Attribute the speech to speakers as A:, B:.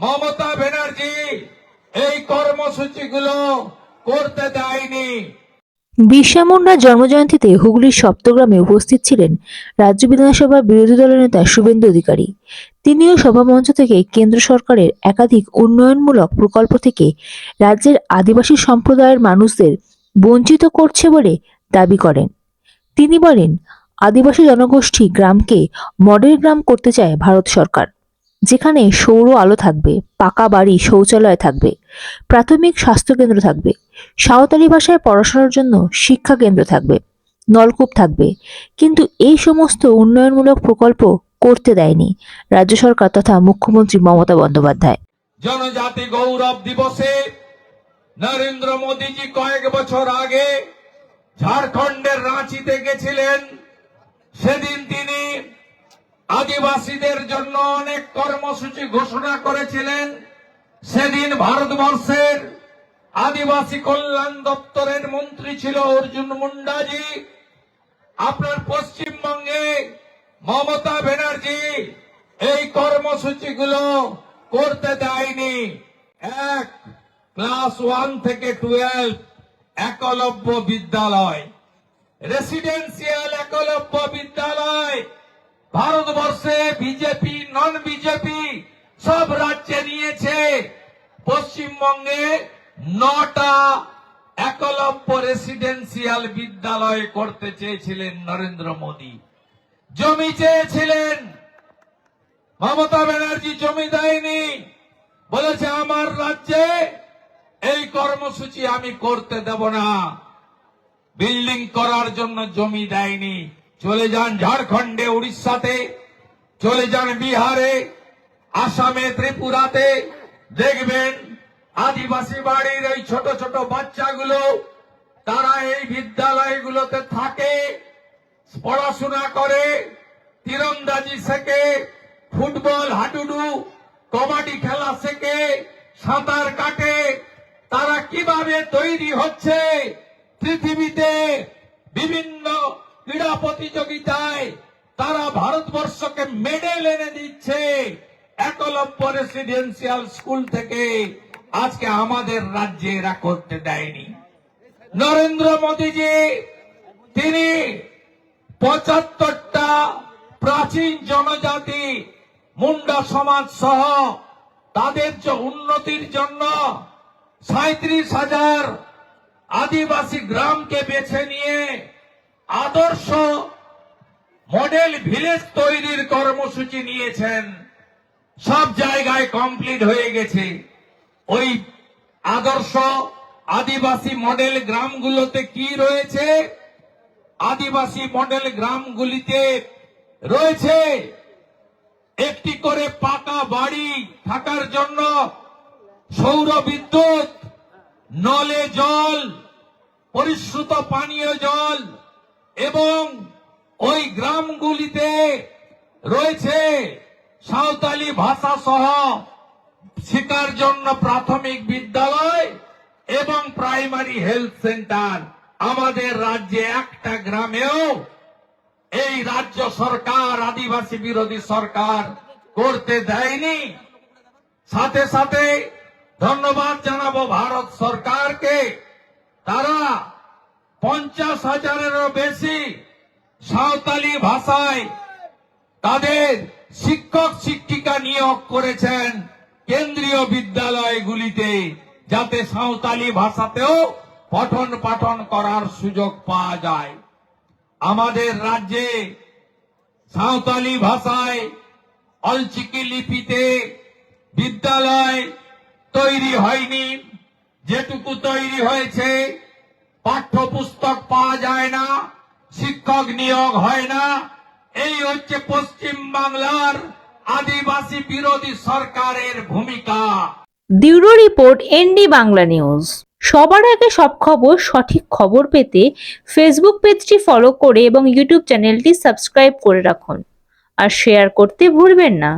A: মমতা ব্যানার্জি, এই কর্মসূচিগুলো করতে দেয়নি।
B: বিরসা মুন্ডার জন্মজয়ন্তীতে হুগলির সপ্তগ্রামে উপস্থিত ছিলেন রাজ্য বিধানসভার বিরোধী দলের নেতা শুভেন্দু অধিকারী। তিনিও সভামঞ্চ থেকে কেন্দ্র সরকারের একাধিক উন্নয়নমূলক প্রকল্প থেকে রাজ্যের আদিবাসী সম্প্রদায়ের মানুষদের বঞ্চিত করছে বলে দাবি করেন। তিনি বলেন, আদিবাসী জনগোষ্ঠী গ্রামকে মডেল গ্রাম করতে চায় ভারত সরকার। যেখানে সৌর আলো থাকবে, পাকা বাড়ি, শৌচালয় থাকবে, প্রাথমিক স্বাস্থ্যকেন্দ্র থাকবে, সাঁওতালি ভাষায় পড়াশোনার জন্য শিক্ষা কেন্দ্র থাকবে, নলকূপ থাকবে। কিন্তু এই সমস্ত উন্নয়নমূলক প্রকল্প করতে দেয়নি রাজ্য সরকার তথা মুখ্যমন্ত্রী মমতা বন্দ্যোপাধ্যায়।
A: জনজাতি গৌরব দিবসে নরেন্দ্র মোদীজি কয়েক বছর আগে ঝাড়খণ্ডের রাঁচিতে গেছিলেন। সেদিন আদিবাসীদের জন্য অনেক কর্মসূচি ঘোষণা করেছিলেন। সেদিন ভারতবর্ষের আদিবাসী কল্যাণ দপ্তরের মন্ত্রী ছিল অর্জুন মুন্ডাজি। আপনার পশ্চিমবঙ্গে মমতা ব্যানার্জি এই কর্মসূচিগুলো করতে দেয়নি। এক, ক্লাস ওয়ান থেকে টুয়েলভ একলব্য বিদ্যালয়। রেসিডেন্সিয়াল একলব্য বিদ্যালয় ভারতবর্ষে বিজেপি নন বিজেপি সব রাজ্যে নিয়েছে। পশ্চিমবঙ্গে নটা একলব্য রেসিডেন্সিয়াল বিদ্যালয় করতে চেয়েছিলেন নরেন্দ্র মোদী। জমি চেয়েছিলেন। মমতা ব্যানার্জি জমি দেয়নি। বলেছে, আমার রাজ্যে এই কর্মসূচি আমি করতে দেব না। বিল্ডিং করার জন্য জমি দেয়নি। চলে যান ঝাড়খণ্ডে, উড়িষ্যাতে, চলে যান বিহারে, আসামে, ত্রিপুরাতে। দেখবেন আদিবাসী বাড়ির এই ছোট ছোট বাচ্চাগুলো, তারা এই বিদ্যালয়গুলোতে থাকে, পড়াশোনা করে, তীরন্দাজি শেখে, ফুটবল, হাডুডু, কবাডি খেলা শেখে, সাঁতার কাটে। তারা কীভাবে তৈরি হচ্ছে? পৃথিবীতে বিভিন্ন ক্রীড়া প্রতিযোগিতায় তারা ভারতবর্ষকে মেডেল এনে দিচ্ছে। একলব্য রেসিডেন্সিয়াল স্কুল থেকে আজকে আমাদের রাজ্যে এরা করতে দেয়নি। নরেন্দ্র মোদীজি, তিনি পঁচাত্তরটা প্রাচীন জনজাতি মুন্ডা সমাজ সহ তাদের যে উন্নতির জন্য সাঁত্রিশ হাজার আদিবাসী গ্রামকে বেছে নিয়ে আদর্শ মডেল ভিলেজ তৈরির কর্মসূচি নিয়েছেন। সব জায়গায় কমপ্লিট হয়ে গেছে। ওই আদর্শ আদিবাসী মডেল গ্রামগুলোতে কি রয়েছে? আদিবাসী মডেল গ্রামগুলিতে রয়েছে একটি করে পাকা বাড়ি থাকার জন্য সৌর বিদ্যুৎ, নলে জল, পরিশ্রুত পানীয় জল এবং ওই গ্রামগুলিতে রয়েছে সাঁওতালি ভাষা সহ শিকার জন্য প্রাথমিক বিদ্যালয় এবং প্রাইমারি হেলথ সেন্টার। আমাদের রাজ্যে একটা গ্রামেও এই রাজ্য সরকার, আদিবাসী বিরোধী সরকার করতে দেয়নি। সাথে সাথে ধন্যবাদ জানাব ভারত সরকারকে। তারা পঞ্চাশ হাজারেরও বেশি সাঁওতালি ভাষায় তাদের শিক্ষক, শিক্ষিকা নিয়োগ করেছেন কেন্দ্রীয় বিদ্যালয়গুলিতে, যাতে সাঁওতালি ভাষাতেও পঠন পাঠন করার সুযোগ পাওয়া যায়। আমাদের রাজ্যে সাঁওতালি ভাষায় অলচিকি লিপিতে বিদ্যালয় তৈরি হয়নি। যেটুকু তৈরি হয়েছে পাঠ্যপুস্তক পাওয়া যায় না, শিক্ষক নিয়োগ হয় না। এই হচ্ছে পশ্চিম বাংলার আদিবাসী বিরোধী সরকারের ভূমিকা।
B: Bureau report ND Bangla news. সবার আগে সব খবর, সঠিক খবর পেতে ফেসবুক পেজটি ফলো করে এবং ইউটিউব চ্যানেলটি সাবস্ক্রাইব করে রাখুন। আর শেয়ার করতে ভুলবেন না।